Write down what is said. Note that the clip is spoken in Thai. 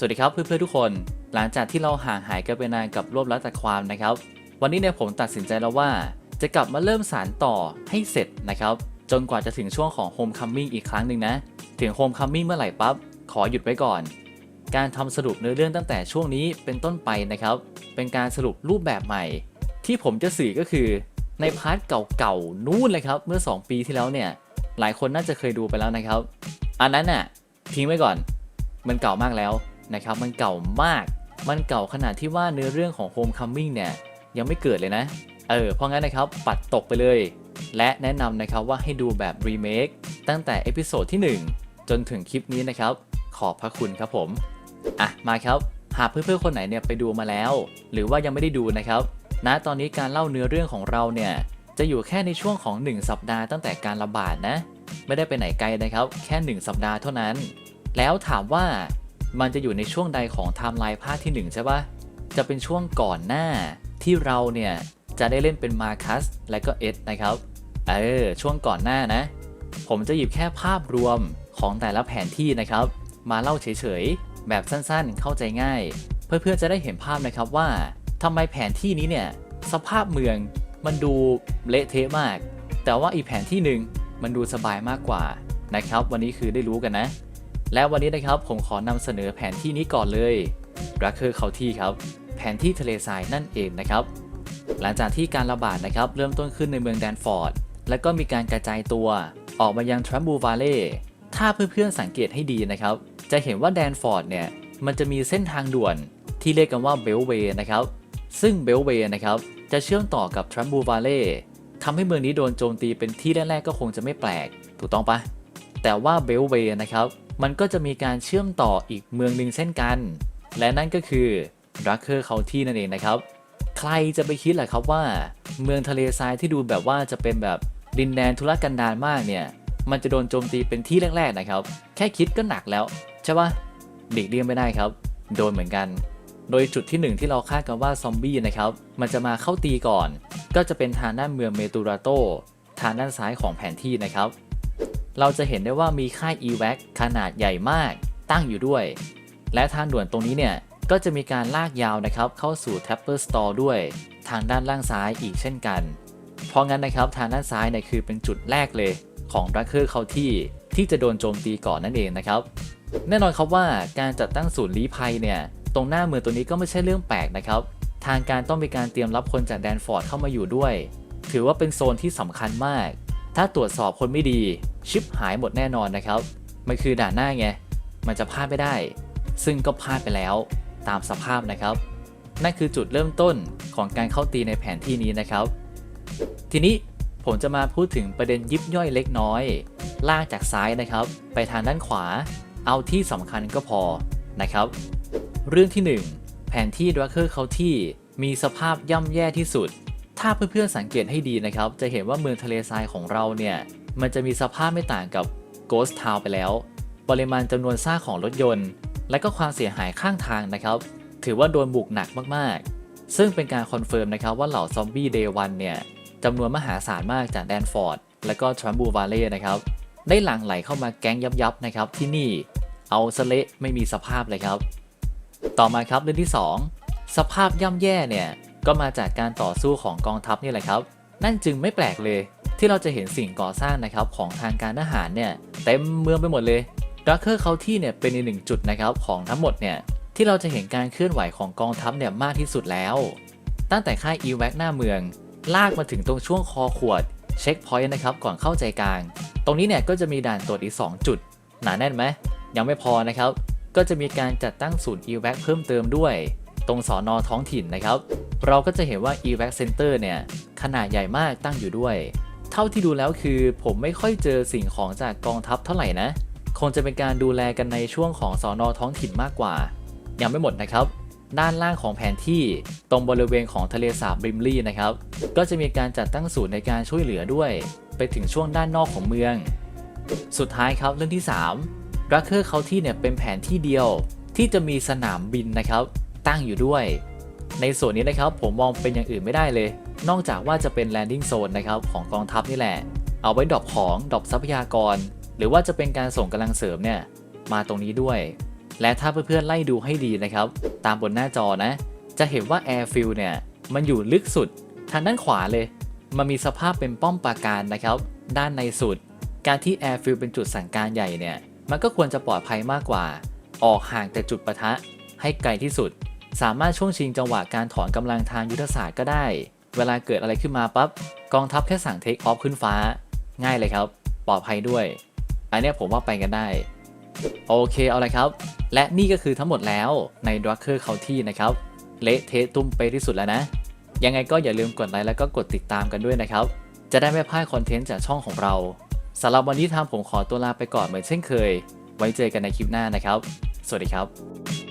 สวัสดีครับเพื่อนๆทุกคน หลังจากที่เราห่างหายกันไปนานกับรวบรัดตัดความนะครับ วันนี้เนี่ยผมตัดสินใจแล้วว่า จะกลับมาเริ่มสารต่อให้เสร็จนะครับ จนกว่าจะถึงช่วงของ Homecoming อีกครั้งหนึ่งนะ ถึง Homecoming เมื่อไหร่ปั๊บ ขอหยุดไว้ก่อน การทำสรุปเนื้อเรื่องตั้งแต่ช่วงนี้เป็นต้นไปนะครับ เป็นการสรุปรูปแบบใหม่ ที่ผมจะสื่อก็คือในพาร์ทเก่าๆนู่นเลยครับเมื่อ 2 ปีที่แล้วเนี่ยหลายคนน่าจะเคยดูไปแล้วนะครับ อันนั้นน่ะทิ้งไว้ก่อน มันเก่ามากแล้ว นะครับมันเก่ามาก มันเก่าขนาดที่ว่าเนื้อเรื่องของ Homecoming เนี่ยยังไม่เกิดเลยนะ เออ เพราะงั้นนะครับปัดตกไปเลย และแนะนำนะครับว่าให้ดูแบบรีเมคตั้งแต่เอพิโซดที่ 1 จนถึงคลิปนี้นะครับ ขอบพระคุณครับผม อะ มาครับ หากเพื่อนๆคนไหนเนี่ยไปดูมาแล้ว หรือว่ายังไม่ได้ดูนะครับณตอนนี้การเล่าเนื้อเรื่องของเราเนี่ยจะอยู่แค่ในช่วงของ 1 สัปดาห์ตั้งแต่การระบาดนะ ไม่ได้ไปไหนไกลนะครับ แค่ 1 สัปดาห์เท่านั้น แล้วถามว่า มันจะอยู่ในช่วงใดของไทม์ไลน์ภาคที่ 1 ใช่ปะจะเป็นช่วงก่อนหน้าที่เราเนี่ย จะได้เล่นเป็นมาคัสและก็เอ็ดนะครับ เออ ช่วงก่อนหน้านะ ผมจะหยิบแค่ภาพรวมของแต่ละแผนที่นะครับ มาเล่าเฉยๆ แบบสั้นๆ เข้าใจง่าย เพื่อๆจะได้เห็นภาพนะครับว่าทำไมแผนที่นี้เนี่ย สภาพเมืองมันดูเละเทะมาก แต่ว่าอีกแผนที่หนึ่งมันดูสบายมากกว่านะครับ วันนี้คือได้รู้กันนะ และวันนี้นะครับผมขอนำเสนอแผนที่นี้ก่อนเลยรักเคอร์เคาที่ครับ แผนที่ทะเลทรายนั่นเองนะครับ หลังจากที่การระบาดนะครับเริ่มต้นขึ้นในเมืองแดนฟอร์ด และก็มีการกระจายตัว ออกมายังทรัมบูวาเล่ถ้าเพื่อนๆสังเกตให้ดีนะครับ จะเห็นว่าแดนฟอร์ดเนี่ยมันจะมีเส้นทางด่วนที่เรียกกันว่าเบลเวย์นะครับ ซึ่งเบลเวย์นะครับจะเชื่อมต่อกับทรัมบูวาเล่ทำให้เมืองนี้โดนโจมตีเป็นที่แรกๆก็คงจะไม่แปลก ถูกต้องปะแต่ว่าเบลเวย์นะครับ มันก็จะมีการเชื่อมต่ออีกเมืองหนึ่งเช่นกัน และนั่นก็คือรักเคอร์เคาที่นั่นเองนะครับ ใครจะไปคิดแหละครับว่า เมืองทะเลทรายที่ดูแบบว่าจะเป็นแบบดินแดนทุรกันดารมากเนี่ย มันจะโดนโจมตีเป็นที่แรกๆนะครับ แค่คิดก็หนักแล้ว ใช่ปะเด็กเลี่ยงไม่ได้ครับ โดนเหมือนกัน โดยจุดที่หนึ่งที่เราคาดกันว่าซอมบี้นะครับ มันจะมาเข้าตีก่อน ก็จะเป็นทางด้านเมืองเมตูราโต ทางด้านซ้ายของแผนที่นะครับ เราจะเห็นได้ว่ามีค่าย e v a c ขนาดใหญ่มากตั้งอยู่ด้วย และทางด่วนตรงนี้เนี่ย ก็จะมีการลากยาวนะครับ เข้าสู่ Tapper Store ด้วยทางด้านล่างซ้ายอีกเช่นกัน เพราะงั้นนะครับทางด้านซ้ายเนี่ยคือเป็นจุดแรกเลยของรักเคอร์เขาที่ที่จะโดนโจมตีก่อนนั่นเองนะครับ แน่นอนครับว่าการจัดตั้งศูนย์ลี้ภัยเนี่ยตรงหน้าเมืองตัวนี้ก็ไม่ใช่เรื่องแปลกนะครับ ทางการต้องมีการเตรียมรับคนจากแดนฟอร์ดเข้ามาอยู่ด้วย ถือว่าเป็นโซนที่สำคัญมาก ถ้าตรวจสอบคนไม่ดี ชิปหายหมดแน่นอนนะครับ มันคือด่านหน้าไง มันจะพลาดไม่ได้ ซึ่งก็พลาดไปแล้วตามสภาพนะครับ นั่นคือจุดเริ่มต้นของการเข้าตีในแผนที่นี้นะครับ ทีนี้ผมจะมาพูดถึงประเด็นยิบย่อยเล็กน้อย ลากจากซ้ายนะครับ ไปทางด้านขวา เอาที่สำคัญก็พอนะครับ เรื่องที่ 1 แผนที่ดรักเคอร์เขาที่มีสภาพย่ำแย่ที่สุด ถ้าเพื่อนๆสังเกตให้ดีนะครับ จะเห็นว่าเมืองทะเลทรายของเราเนี่ย มันจะมีสภาพไม่ต่างกับ Ghost Town ไปแล้ว ปริมาณจำนวนซากของรถยนต์ และก็ความเสียหายข้างทางนะครับ ถือว่าโดนบุกหนักมากๆ ซึ่งเป็นการคอนเฟิร์มนะครับว่าเหล่าซอมบี้เดย์วันเนี่ยจำนวนมหาศาลมากจากแดนฟอร์ดและก็ทรัมบูวาเล่นะครับได้หลั่งไหลเข้ามาแก๊งยับๆนะครับที่นี่เอาสเละไม่มีสภาพเลยครับ ต่อมาครับเรื่องที่ 2 สภาพย่ำแย่เนี่ยก็มาจากการต่อสู้ของกองทัพนี่แหละครับ นั่นจึงไม่แปลกเลย ที่เราจะเห็นสิ่งก่อสร้างนะครับของทางการทหารเนี่ยเต็มเมืองไปหมดเลยดักเคอร์เขาที่เนี่ยเป็นอีกหนึ่งจุดนะครับของทั้งหมดเนี่ยที่เราจะเห็นการเคลื่อนไหวของกองทัพเนี่ยมากที่สุดแล้ว ตั้งแต่ค่ายอีแวกหน้าเมือง ลากมาถึงตรงช่วงคอขวดเช็คพอยต์นะครับก่อนเข้าใจกลาง ตรงนี้เนี่ยก็จะมีด่านตรวจอีก 2 จุด หนาแน่นไหมยังไม่พอนะครับก็จะมีการจัดตั้งศูนย์ e v a c เพิ่มเติมด้วย ตรงสอนอท้องถิ่นนะครับ เราก็จะเห็นว่า e v a c Center เนี่ยขนาดใหญ่มากตั้งอยู่ด้วย ท่าที่ดูแล้วคือ ผมไม่ค่อยเจอสิ่งของจากกองทัพเท่าไหร่นะ คงจะเป็นการดูแลกันในช่วงของสอนอท้องถิ่นมากกว่า ยังไม่หมดนะครับ ด้านล่างของแผนที่ตรงบริเวณของทะเลสาบบริมลี่นะครับ ก็จะมีการจัดตั้งศูนย์ในการช่วยเหลือด้วย ไปถึงช่วงด้านนอกของเมือง สุดท้ายครับเรื่องที่3รักเคอร์เขาที่เนี่ยเป็นแผนที่เดียว ที่จะมีสนามบินนะครับ ตั้งอยู่ด้วย ในส่วนนี้นะครับผมมองเป็นอย่างอื่นไม่ได้เลย นอกจากว่าจะเป็นแลนดิ้งโซนนะครับของกองทัพนี่แหละ เอาไว้ดรอปของดรอปทรัพยากร หรือว่าจะเป็นการส่งกำลังเสริมเนี่ยมาตรงนี้ด้วย และถ้าเพื่อนๆไล่ดูให้ดีนะครับ ตามบนหน้าจอนะ จะเห็นว่า Airfield เนี่ยมันอยู่ลึกสุดทางด้านขวาเลย มันมีสภาพเป็นป้อมปราการนะครับ ด้านในสุด การที่ Airfield เป็นจุดสั่งการใหญ่เนี่ย มันก็ควรจะปลอดภัยมากกว่า ออกห่างแต่จุดปะทะให้ไกลที่สุด สามารถช่วงชิงจังหวะการถอนกำลังทางยุทธศาสตร์ก็ได้ เวลาเกิดอะไรขึ้นมาปั๊บกองทัพแค่สั่งเทคออฟขึ้นฟ้า ง่ายเลยครับ ปลอดภัยด้วย อันนี้ผมว่าไปกันได้ โอเคเอาเลยครับ และนี่ก็คือทั้งหมดแล้วใน d r u c k e r County นะครับ เละเทะตุ้มไปที่สุดแล้วนะ ยังไงก็อย่าลืมกดไลค์แล้วก็กดติดตามกันด้วยนะครับ จะได้ไม่พลาดคอนเทนต์จากช่องของเราสำหรับวันนี้ทางผมขอตัวลาไปก่อนเหมือนเช่นเคย ไว้เจอกันในคลิปหน้านะครับ สวัสดีครับ